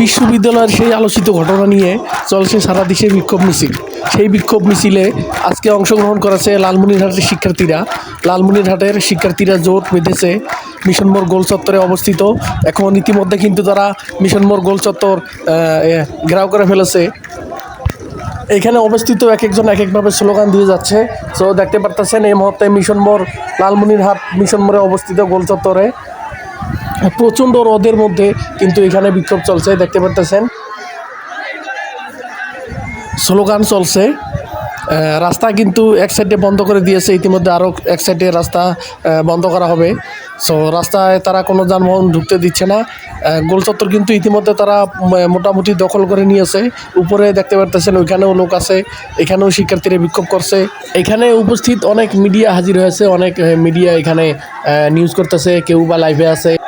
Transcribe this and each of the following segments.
বিশ্ববিদ্যালয়ের সেই আলোচিত ঘটনা নিয়ে চলছে সারা দেশে বিক্ষোভ মিছিল। সেই বিক্ষোভ মিছিলে আজকে অংশগ্রহণ করেছে লালমনিরহাটের শিক্ষার্থীরা। লালমনিরহাটের শিক্ষার্থীরা জোট বেঁধেছে মিশন মোড় গোল চত্বরে অবস্থিত। এখন ইতিমধ্যে কিন্তু তারা মিশন মোড় গোল চত্বর ঘেরাও করে ফেলেছে। এখানে অবস্থিত এক একজন এক একভাবে স্লোগান দিয়ে যাচ্ছে। সো দেখতে পারতেছেন, এই মুহূর্তে মিশন মোড়, লালমনিরহাট মিশন মোড়ে অবস্থিত গোল চত্বরে। প্রচণ্ড রদের মধ্যে কিন্তু এখানে বিক্ষোভ চলছে, দেখতে পারতেছেন। স্লোগান চলছে। রাস্তা কিন্তু এক সাইডে বন্ধ করে দিয়েছে। ইতিমধ্যে আরও এক সাইডে রাস্তা বন্ধ করা হবে। সো রাস্তায় তারা কোনো যানবাহন ঢুকতে দিচ্ছে না। আহ, গোল চত্বর কিন্তু ইতিমধ্যে তারা মোটামুটি দখল করে নিয়েছে। উপরে দেখতে পারতেছেন ওইখানেও লোক আছে। এখানেও শিক্ষার্থীরা বিক্ষোভ করছে। এখানে উপস্থিত অনেক মিডিয়া হাজির হয়েছে। অনেক মিডিয়া এখানে নিউজ করতেছে। কেউ বা লাইভে আছে।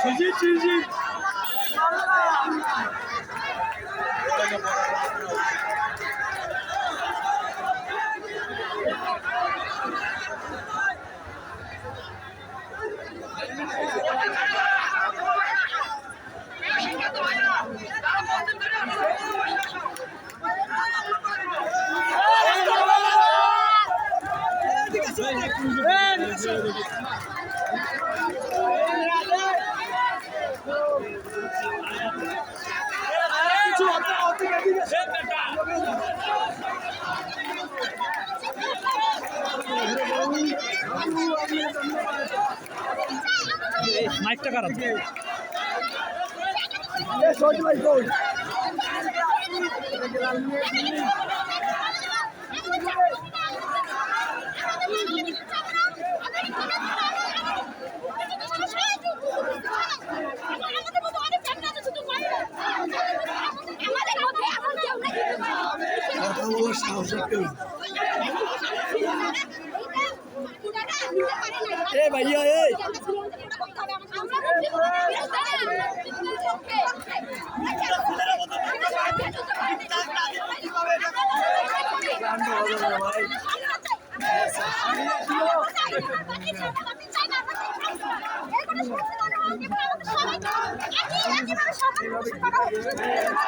Hey! মাইকটা খারাপ এ ভাইয়া এই। প্রশাসন